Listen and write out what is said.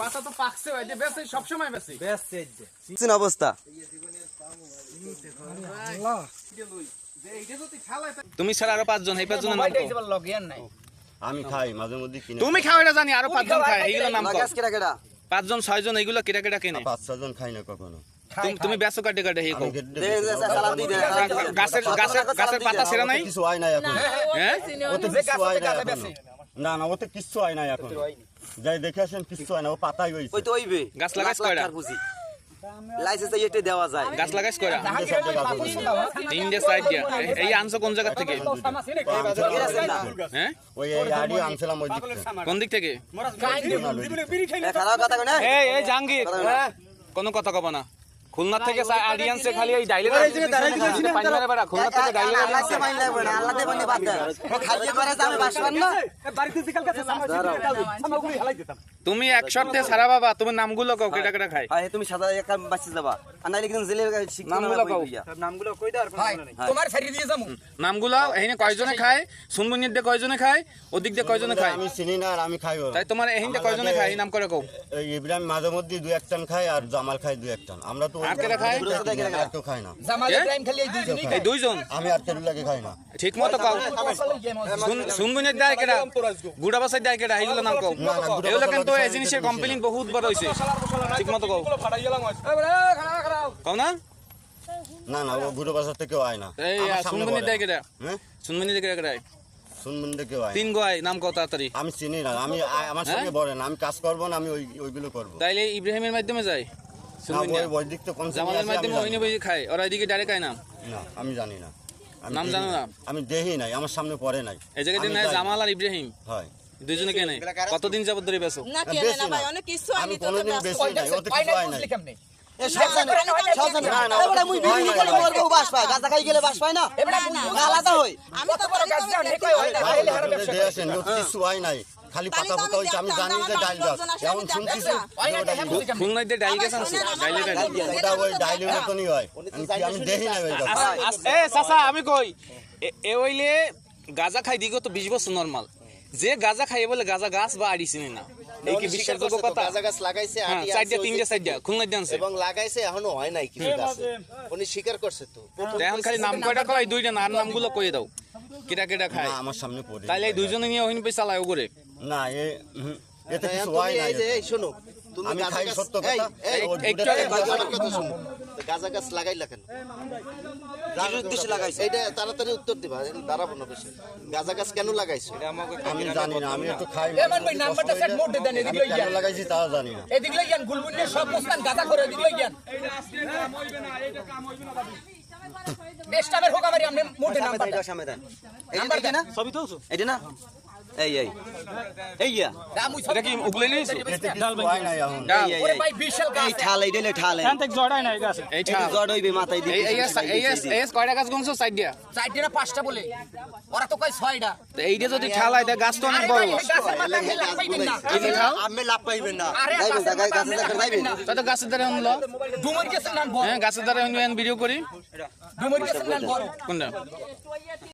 পাতা তো পাকছে ভাই যে বেশি সবসময় বেশি চিন অবস্থা। তুমি ছাড়া আরও পাঁচজন এই পাঁচজনের নাম কও। আমি খাই মাঝে মধ্যে কিনে তুমি খাও এটা জানি আরও পাঁচজন খায় এইগুলো নাম কও। পাঁচজন ছয়জন এইগুলো কেটা কেটা কেনে? পাঁচ ছজন খাই না কখনো। তুমি- বেসো কাটে কাটে হে গাছের গাছের গাছের পাতা ছেড়া নাই? কিছু হয় নাই এখন। হ্যাঁ ওতে কিছু হয় না এখন না না ওতে কিচ্ছু হয় নাই এখন। যাই দেখে আসেন কিচ্ছু হয় না ও পাতাই হয়েছে ওই তো ওইবে গাছ লাগাস কয়টা? লাইসেন্স এটা দেওয়া যায়। গাছ লাগাইছ কয়রা তিনটে সাইড দিয়া। এই- আনছো কোন জায়গা থেকে? হ্যাঁ? ওই এই আড়ি আনছিলাম ওই দিক কোন দিক থেকে? এই এই জাহাঙ্গীর কোনো কথা কব না। খুলনা থেকে অডিয়েন্সে খালি এই ডাইলে পাঞ্জাবে বেড়া খুলনা থেকে ডাইলে লাগবে না বাদ করে যাবে বাসবান না। তুমি এক সপ্তাহে সারা বাবা তুমি নামগুলো কও কেটা কেটা খায়? হ্যাঁ তুমি সাদা একা বাঁচি যাবা। আর নাইলে কিন্তু জেলের শিক্ষা নামগুলো কই কও। তোমার ছাড়িয়ে দিয়ে যাব। নামগুলো এখানে কয়জনে খায়? সুনমুনির দিয়ে কয়জনে খায়? ওদিক দিয়ে কয়জনে খায়? আমি চিনি না আর আমি খাই ওরা। তাই তোমার এখানে কয়জনে খায়? এই নাম করে কও। এই ইব্রাহিম মাঝে মধ্যে দু এক টান খাই আর জামাল খাই দু এক টান। আমরা তো আর কেটা খায়? আর কেউ খাই না। জামাল ইব্রাহিম খালি এই দুইজনই এই দুইজন? আমি আর কেরুলাকে খাই না। ঠিক মতো কও। সুনমুনির দেয় কেটা গুড়া বাসায় দেয় কেটা এইগুলো নাম কও। না, না, গুড়া এগুলো কিন্তু বাসায় এই জিনিসের কমপ্লেন বহুত বড় হয়েছে ঠিক মতো কও। কও না? না না ও গুরু বাজার থেকেও আয় না। এই আমার সামনে সুনমুনির বলে। দেয় কেটা হ্যাঁ? সুনমুনির দেয় কেটা শুনবেন কেউ আয় তিন গোয়াই নাম কও তাড়াতাড়ি। আমি চিনি না আমি আমার সঙ্গে বলেন আমি কাজ করব না আমি ওই ওইগুলো করব। তাইলে ইব্রাহিমের মাধ্যমে যায় না সুনমুনি ওই বৈদিক তো কোন শ্রেণি জামালের আমি মাধ্যমে খায় ওরা এদিকে ডাইরেক্ট খায় না। না আমি জানি না। নাম জানো না? আমি দেখি নাই আমার সামনে পড়ে নাই। এই জায়গায় নাই জামাল আর ইব্রাহিম। হয়। দুইজনে কেনে কতদিন যাবত ধরে বেসো না আমি কেনে না। ভাই অনেক কিছু আমি তো কেমনে নাই। খালি পাতা পাতা আমি হয়েছে আমি জানি যে ডাইল গাছ এমন শুনতেছি। হয় না, বুঝি কেমনে? খুলনায় ডাইল গেছে আনছে ডাইলে ডাইল ওটা ওই ডাইলের মতনই আমি দেখি না ওই গাছ এ চাচা আমি কই এ- এ গাজা খাই দিগো তো বিশ বছর নরমাল যে গাজা খাই বলে গাজা গাছ বা আড়ি চিনি না। এই কি বিশ্বাসযোগ্য কথা? গাঁজা গাছ লাগাইছে হ্যাঁ তিনটে। দিয়েছে এবং লাগাইছে এখনও হয় নাই কিছু গাছে। উনি স্বীকার করছে তো। এখন খালি নাম কয়টা কয়? দুইটা না আর নামগুলো কয়ে দাও। কেটা কেটা খায়? না আমার সামনে পড়ে তাইলে এই দুইজনে নিয়ে ওহিন পয়সা চালায় করে না এ এতে কিছু হয় না এই যে শোনো তুমি আমি গাঁজা গাছ- সত্য কথা। একটু শোনো। গাঁজা গাছ লাগাইলা কেন? উদ্দেশ্যে লাগাইছে। এইটা তাড়াতাড়ি উত্তর দিবা দাঁড়াবো না বেশি। গাঁজা গাছ কেন লাগাইছো? আমি জানি না আমি একটু খাই নাম্বারটা set মোট দেন, এদিকে লই যান। লাগাইছি তাও জানি না। এদিক লই যান গুলমুন্ডে সব মুসলান গাদা করে এদিক লই যান বেস্টামের হোক আমারই আমনে মোটে নাম্বার এটা দেন নাম্বার যে না? ছবি তো এটা না? এই এই। এই ইয়া। এটা কি উগলে নিয়েছো কিছু হয় না এখন। এই, ওরে এই, ভাই বিশাল এই গাছ ঠাল এই দিলে ঠাল এই এইটা জড় হইবে মাথায় দিতে এই এই এই এই কয়টা গাছ গংছো সাইড দিয়া। চারটে না পাঁচটা বলে। ওরা তো কয় ছয়টা। তো এইটা যদি ঠালাই তা গাছ তো অনেক বড়। এই মাথা খেলে পাইবেন না। ঠাল আমি লাভ পাইবেন না। আরে যাইবেন গাছের গাছের গাছের আপনি যাইবেন। তা তো গাছের দ্বারা হলো। ডুমুর গেছেন না বড়। হ্যাঁ গাছের দ্বারা ভিডিও করি। ডুমুর গেছেন না বড়। কোনটা?